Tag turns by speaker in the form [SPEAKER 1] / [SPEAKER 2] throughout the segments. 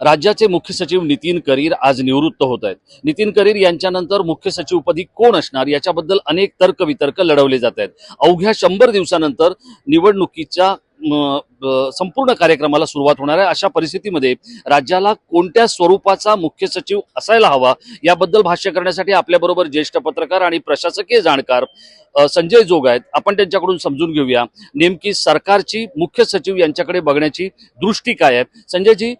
[SPEAKER 1] राज्याचे मुख्य सचिव नितीन करीर आज निवृत्त होत आहेत नितीन करीर यांच्यानंतर मुख्य सचिवपदी कोण असणार याच्याबद्दल अनेक तर्कवितर्क लढवले जात आहेत अवघ्या शंभर दिवसानंतर निवडणुकीच्या संपूर्ण कार्यक्रमाला सुरुवात होणार आहे. अशा परिस्थितीमध्ये राज्याला कोणत्या स्वरूपाचा मुख्य सचिव असायला हवा याबद्दल भाष्य करण्यासाठी आपल्याबरोबर ज्येष्ठ पत्रकार आणि प्रशासकीय जाणकार संजय जोग आहेत. आपण त्यांच्याकडून समजून घेऊया नेमकी सरकारची मुख्य सचिव यांच्याकडे बघण्याची दृष्टी काय आहे. संजयजी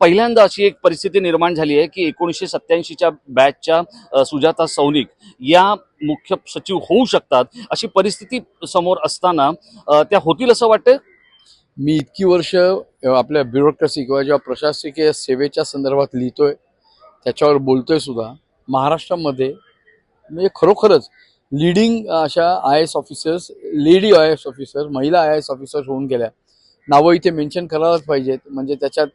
[SPEAKER 1] पहिल्यांदा अशी एक परिस्थिती निर्माण झाली आहे की एकोणीसशे सत्याऐंशीच्या बॅचच्या सुजाता सौनिक या मुख्य सचिव होऊ शकतात. अशी परिस्थिती समोर असताना त्या होतील असं वाटतं
[SPEAKER 2] मी इतकी वर्ष आपल्या ब्युरोक्रेसी किंवा जेव्हा प्रशासकीय सेवेच्या संदर्भात लिहितोय त्याच्यावर बोलतोय सुद्धा महाराष्ट्रामध्ये म्हणजे खरोखरच लिडिंग अशा I S officers lady I S officer महिला आय एस ऑफिसर्स होऊन गेल्या. नावं इथे मेन्शन करायलाच पाहिजेत. म्हणजे त्याच्यात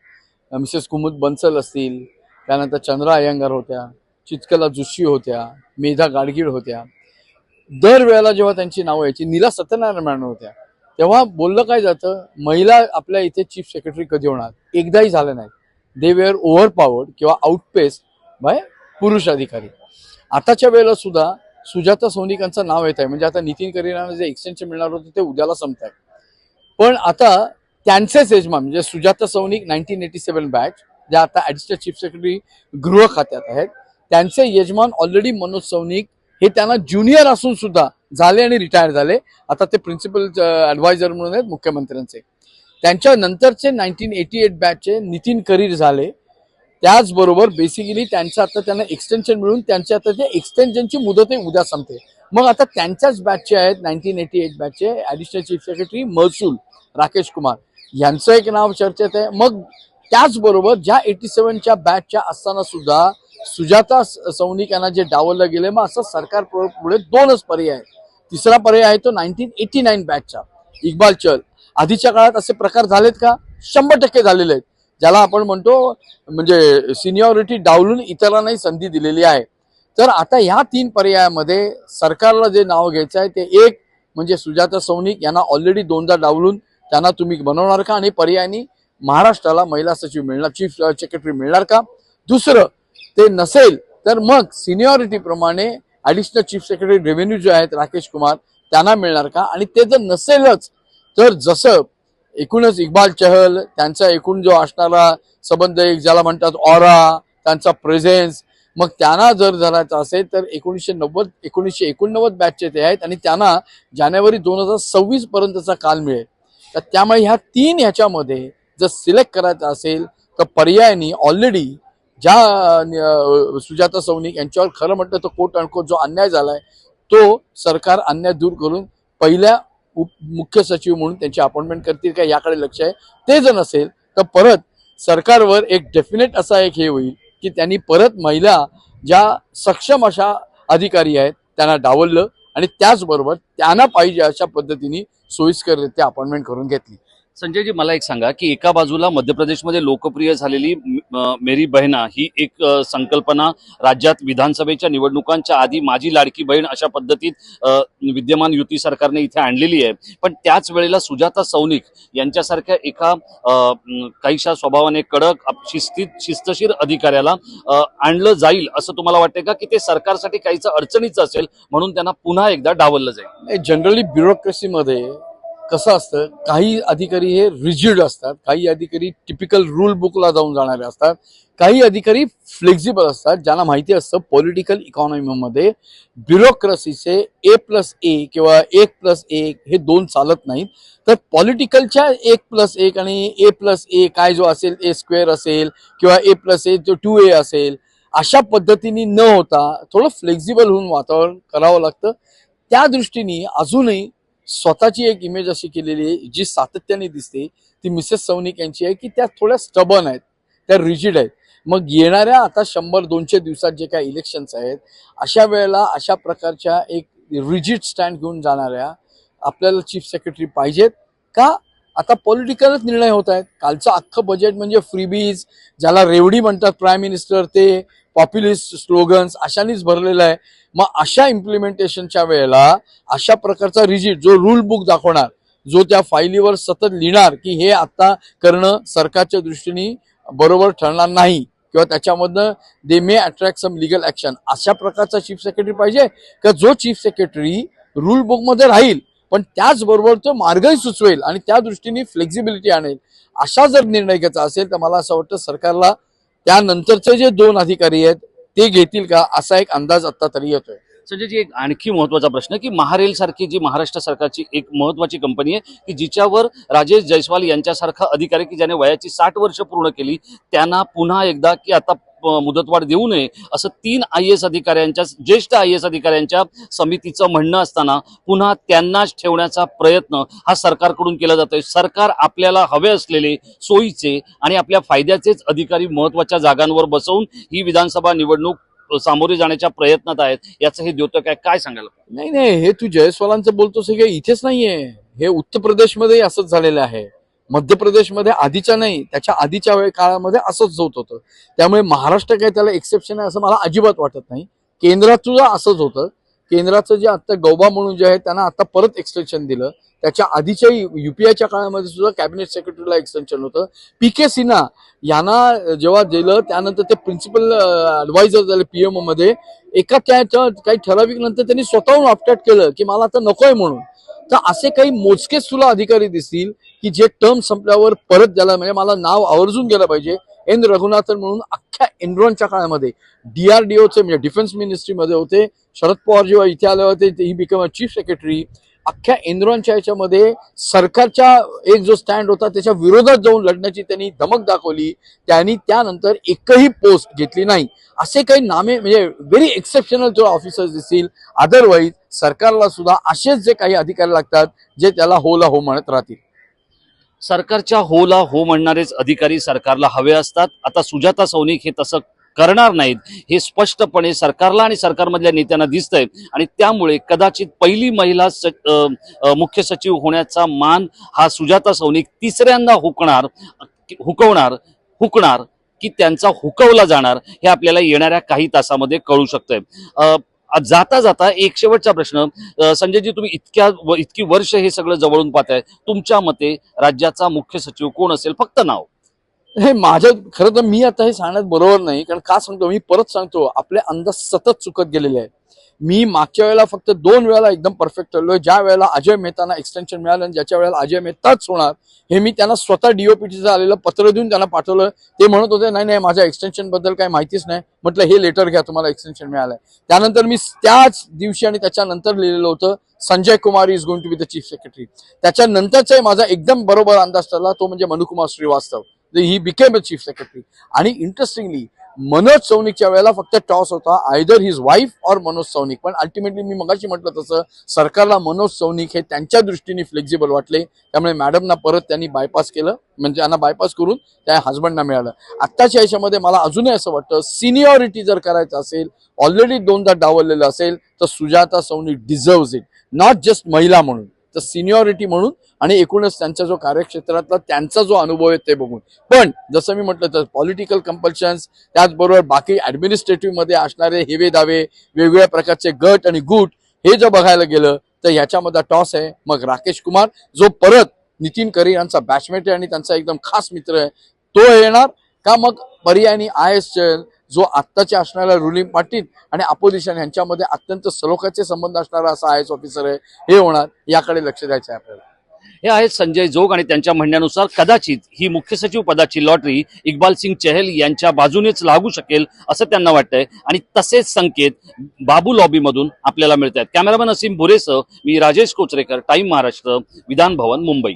[SPEAKER 2] मिसेस कुमुद बन्सल असतील त्यानंतर चंद्रा अय्यंगार होत्या चितकला जोशी होत्या मेधा गाडगीळ होत्या. दरवेळेला जेव्हा त्यांची नावं यायची नीला सत्यनारायण मॅडम होत्या. तेव्हा बोललं काय जातं महिला आपल्या इथे चीफ सेक्रेटरी कधी होणार? एकदाही झालं नाही. दे वेअर ओव्हर पॉवर्ड किंवा आउटपेस बाय पुरुष अधिकारी. आताच्या वेळेला सुद्धा सुजाता सोनिकांचं नाव येत आहे. म्हणजे आता नितीन करीनाला जे एक्सटेन्शन मिळणार होतं ते उद्याला संपत आहे. पण आता त्यांचेच यजमान म्हणजे Sujata Saunik nineteen eighty seven batch ज्या आता ऍडिशनल चीफ सेक्रेटरी गृह खात्यात आहेत त्यांचे यजमान ऑलरेडी मनोज सौनिक हे त्यांना ज्युनियर असून सुद्धा झाले आणि रिटायर झाले. आता ते प्रिन्सिपल ॲडवायझर म्हणून आहेत मुख्यमंत्र्यांचे. त्यांच्या नंतरचे नाईन्टीन एटी एट बॅचचे नितीन करीर झाले. त्याचबरोबर बेसिकली त्यांचं आता त्यांना एक्सटेन्शन मिळून त्यांच्या आता ते एक्सटेन्शनची मुदतही उद्या संपते. मग आता त्यांच्याच बॅचचे आहेत नाईन्टीन एटी एट बॅचचे ॲडिशनल चीफ सेक्रेटरी महसूल राकेश कुमार. यांचं एक नाव चर्चेत आहे. मग त्याचबरोबर ज्या एटी सेवनच्या बॅचच्या असताना सुद्धा सुजाता सौनिक यांना जे डावललं गेले मग असं सरकार पुढे दोनच पर्याय आहेत. तिसरा पर्याय आहे तो नाईन्टीन एटी नाईन बॅचचा इक्बाल चल. आधीच्या काळात असे प्रकार झालेत का? शंभर टक्के झालेले आहेत. ज्याला आपण म्हणतो म्हणजे सिनियॉरिटी डावलून इतरांनाही संधी दिलेली आहे. तर आता ह्या तीन पर्यायामध्ये सरकारला जे नाव घ्यायचं आहे ते एक म्हणजे सुजाता सौनिक यांना ऑलरेडी दोनदा डावलून त्यांना तुम्ही बनवणार का? आणि पर्यायाने महाराष्ट्राला महिला सचिव मिळणार चीफ सेक्रेटरी मिळणार का? दुसरं ते नसेल तर मग seniority additional chief secretary revenue जे आहेत राकेश कुमार त्यांना मिळणार का? आणि ते जर नसेलच तर जसं एकूणच इक्बाल चहल त्यांचा एकूण जो असणारा संबंध एक ज्याला म्हणतात ऑरा त्यांचा प्रेझेन्स मग त्यांना जर धरायचा असेल तर एकोणीसशे नव्वद एकोणीसशे एकोणनव्वद बॅचचे ते आहेत आणि त्यांना जानेवारी दोन हजार सव्वीस पर्यंतचा काल मिळेल. तर त्यामुळे ह्या तीन ह्याच्यामध्ये जर सिलेक्ट करायचं असेल तर पर्यायाने ऑलरेडी ज्या सुजाता सौनिक यांच्यावर खरं म्हटलं तर कोट अणकोट जो अन्याय झालाय तो सरकार अन्याय दूर करून पहिल्या उप मुख्य सचिव म्हणून त्यांची अपॉइंटमेंट करतील का याकडे लक्ष आहे. ते जर नसेल तर परत सरकारवर एक डेफिनेट असा एक हे होईल की त्यांनी परत महिला ज्या सक्षम अशा अधिकारी आहेत त्यांना डावललं आणि त्याचबरोबर त्यांना पाहिजे अशा पद्धतीने सोयीस्कररित्या अपॉइंटमेंट करून घेतली.
[SPEAKER 1] संजयजी मला एक सांगा की एका बाजूला मध्य प्रदेशमध्ये लोकप्रिय झालेली मेरी बहिणा ही एक संकल्पना राज्यात विधानसभेच्या निवडणुकांच्या आधी माझी लाडकी बहीण अशा पद्धतीत विद्यमान युती सरकारने इथे आणलेली आहे. पण त्याच वेळेला सुजाता सौनिक यांच्यासारख्या एका अ, काहीशा स्वभावाने कडक शिस्तीत शिस्तशीर अधिकाऱ्याला आणलं जाईल असं तुम्हाला वाटते का? की ते सरकारसाठी काहीच अडचणीचं असेल म्हणून त्यांना पुन्हा एकदा डावललं जाईल?
[SPEAKER 2] जनरली ब्युरोक्रेसीमध्ये कसं असतं काही अधिकारी हे रिजिड असतात काही अधिकारी टिपिकल रूल बुकला जाऊन जाणारे असतात काही अधिकारी फ्लेक्झिबल असतात ज्यांना माहिती असतं पॉलिटिकल इकॉनॉमीमध्ये ब्युरोक्रेसीचे ए प्लस ए किंवा एक प्लस एक हे दोन चालत नाहीत. तर पॉलिटिकलच्या एक प्लस एक आणि ए प्लस ए काय जो असेल ए स्क्वेअर असेल किंवा ए प्लस ए जो टू ए असेल अशा पद्धतीने न होता थोडं फ्लेक्झिबल होऊन वातावरण करावं लागतं. त्या दृष्टीने अजूनही स्वतःची एक इमेज अशी केलेली आहे जी सातत्याने दिसते ती मिसेस सौनिक यांची आहे की त्या थोड्या स्टबन आहेत त्या रिजिड आहेत. मग येणाऱ्या आता शंभर दोनशे दिवसात जे काही इलेक्शन्स आहेत अशा वेळेला अशा प्रकारच्या एक रिजिड स्टँड घेऊन जाणाऱ्या आपल्याला चीफ सेक्रेटरी पाहिजेत का? आता पॉलिटिकलच निर्णय होत आहेत. कालचं अख्खं बजेट म्हणजे फ्रीबीज ज्याला रेवडी म्हणतात प्राईम मिनिस्टर ते पॉप्युलिस्ट स्लोगन्स अशानेच भरलेलं आहे. मग अशा इम्प्लिमेंटेशनच्या वेळेला अशा प्रकारचा रिजिट जो रूल बुक दाखवणार जो त्या फाईलीवर सतत लिहिणार की हे आता करणं सरकारच्या दृष्टीने बरोबर ठरणार नाही किंवा त्याच्यामधनं they may attract some legal action अशा प्रकारचा चीफ सेक्रेटरी पाहिजे का जो चीफ सेक्रेटरी रूल बुकमध्ये राहील पण त्याचबरोबर तो मार्गही सुचवेल आणि त्या दृष्टीने फ्लेक्झिबिलिटी आणेल. अशा जर निर्णय घ्यायचा असेल तर मला असं वाटतं सरकारला त्यानंतरचे जे दोन अधिकारी आहेत ते घेतील का? असा एक अंदाज आता तरी येतोय.
[SPEAKER 1] संजयजी एक आणखी महत्त्वाचा प्रश्न की महारेल सारखी जी महाराष्ट्र सरकारची एक महत्वाची कंपनी आहे की जिच्यावर राजेश जयस्वाल यांच्यासारखा अधिकारी की ज्याने वयाची साठ वर्ष पूर्ण केली त्यांना पुन्हा एकदा की आता मुदतवाढ देऊ नये असं तीन आय एस अधिकाऱ्यांच्या ज्येष्ठ आय एस अधिकाऱ्यांच्या समितीचं म्हणणं असताना पुन्हा त्यांनाच ठेवण्याचा प्रयत्न हा सरकारकडून केला जातोय. सरकार आपल्याला हवे असलेले सोयीचे आणि आपल्या फायद्याचेच अधिकारी महत्त्वाच्या जागांवर बसवून ही विधानसभा निवडणूक सामोरे जाण्याच्या प्रयत्नात आहेत याचं हे द्योतक आहे. काय सांगायला
[SPEAKER 2] नाही नाही हे तू जयस्वालांचं बोलतोस हे काही इथेच नाहीये. हे उत्तर प्रदेशमध्ये असंच झालेलं आहे. मध्य प्रदेशमध्ये आधीच्या नाही त्याच्या आधीच्या वेळ काळामध्ये असंच होत होतं. त्यामुळे महाराष्ट्र काय त्याला एक्सेप्शन आहे असं मला अजिबात वाटत नाही. केंद्रात सुद्धा असंच होतं. केंद्राचं जे आता गौबा म्हणून जे आहे त्यांना आता परत एक्सटेन्शन दिलं. त्याच्या आधीच्या युपीआयच्या काळामध्ये सुद्धा कॅबिनेट सेक्रेटरीला एक्सटेन्शन होतं. पी के सिन्हा यांना जेव्हा दिलं त्यानंतर ते प्रिन्सिपल ऍडवायझर झाले पीएमओ मध्ये. एका त्याच्या काही ठराविक नंतर त्यांनी स्वतःहून ऑप्टॅट केलं की मला आता नकोय म्हणून. तर असे काही मोजकेच तुला अधिकारी दिसतील की जे टर्म संपल्यावर परत द्यायला म्हणजे मला नाव आवर्जून गेलं पाहिजे. एन. रघुनाथन म्हणून अख्ख्या एनरॉनच्या काळामध्ये डीआरडीओचे म्हणजे डिफेन्स मिनिस्ट्रीमध्ये होते. शरद पवार जेव्हा इथे आले होते. ही बिकम चीफ सेक्रेटरी अख्ख्या एनरॉनच्या याच्यामध्ये सरकारच्या एक जो स्टँड होता त्याच्या विरोधात जाऊन लढण्याची त्यांनी धमक दाखवली. त्यांनी त्यानंतर एकही पोस्ट घेतली नाही. असे काही नामे म्हणजे व्हेरी एक्सेप्शनल जो ऑफिसर्स दिसतील अदरवाईज सरकारला सुद्धा असेच जे काही अधिकारी लागतात जे त्याला होला हो म्हणत राहतील.
[SPEAKER 1] सरकारच्या होला हो म्हणणारेच अधिकारी सरकारला हवे असतात. आता सुजाता सौनिक हे तसं करणार नाहीत हे स्पष्टपणे सरकारला आणि सरकारमधल्या नेत्यांना दिसतंय. आणि त्यामुळे कदाचित पहिली महिला स- मुख्य सचिव होण्याचा मान हा सुजाता सौनिक तिसऱ्यांदा हुकणार हुकवणार हुकणार की त्यांचा हुकवला जाणार हे आपल्याला येणाऱ्या काही तासामध्ये कळू शकतंय. जाता जाता एक शेवटचा प्रश्न संजयजी तुम्ही इतक्या व- इतकी वर्ष हे सगळं जवळून पाहताय. तुमच्या मते राज्याचा मुख्य सचिव कोण असेल? फक्त नाव.
[SPEAKER 2] हे माझ्या खरं तर मी आता हे सांगण्यात बरोबर नाही कारण का सांगतो? मी परत सांगतो आपले अंदाज सतत चुकत गेलेले आहेत. मी मागच्या वेळेला फक्त दोन वेळेला एकदम परफेक्ट ठरलोय ज्या वेळेला अजय मेहताना एक्सटेन्शन मिळालं आणि ज्याच्या वेळेला अजय मेहताच होणार हे मी त्यांना स्वतः डीओपीटीचं आलेलं पत्र देऊन त्यांना पाठवलं. ते म्हणत होते नाही नाही माझ्या एक्सटेन्शनबद्दल काही माहितीच नाही. म्हटलं हे लेटर घ्या तुम्हाला एक्सटेन्शन मिळालंय. त्यानंतर मी त्याच दिवशी आणि त्याच्यानंतर लिहिलेलं होतं Sanjay Kumar is going to be the chief secretary त्याच्यानंतरचाही माझा एकदम बरोबर अंदाज ठरला तो म्हणजे Manukumar Shrivastava. He became a chief secretary आणि इंटरेस्टिंगली मनोज सौनिकच्या वेळेला फक्त टॉस होता. Either his wife or Manoj Saunik. पण अल्टिमेटली मी मगाशी म्हटलं तसं सरकारला मनोज सौनिक हे त्यांच्या दृष्टीने फ्लेक्झिबल वाटले. त्यामुळे मॅडमना परत त्यांनी बायपास केलं. म्हणजे त्यांना बायपास करून त्या हजबंडना मिळालं. आत्ताच्या याच्यामध्ये मला अजूनही असं वाटतं सिनियॉरिटी जर करायचं असेल ऑलरेडी दोनदा डावललेलं असेल तर Sujata Saunik deserve it not just महिला म्हणून. तर सिनियॉरिटी म्हणून आणि एकूणच त्यांचा जो कार्यक्षेत्रातला त्यांचा जो अनुभव आहे ते बघून. पण जसं मी म्हटलं तर पॉलिटिकल कंपल्शन्स त्याचबरोबर बाकी ॲडमिनिस्ट्रेटिव्हमध्ये असणारे हेवे दावे वेगवेगळ्या प्रकारचे गट आणि गुट हे जर बघायला गेलं तर ह्याच्यामध्ये टॉस आहे. मग राकेश कुमार जो परत नितीन करी यांचा बॅचमेट आहे आणि त्यांचा एकदम खास मित्र आहे तो येणार का मग पर्यायी आय एस जो आत्ताच्या असणाऱ्या रुलिंग पार्टी आणि अपोजिशन यांच्यामध्ये अत्यंत सलोख्याचे संबंध असणारा असा आय एस ऑफिसर आहे हे होणार याकडे लक्ष द्यायचं आहे आपल्याला.
[SPEAKER 1] हे आहेत संजय जोग आणि त्यांच्या म्हणण्यानुसार कदाचित ही मुख्य सचिव पदाची लॉटरी इक्बाल सिंग चहल यांच्या बाजूनेच लागू शकेल असं त्यांना वाटतंय. आणि तसेच संकेत बाबू लॉबीमधून आपल्याला मिळत आहेत कॅमेरामॅन असीम भुरेसह मी राजेश कोचरेकर टाईम महाराष्ट्र विधान भवन मुंबई.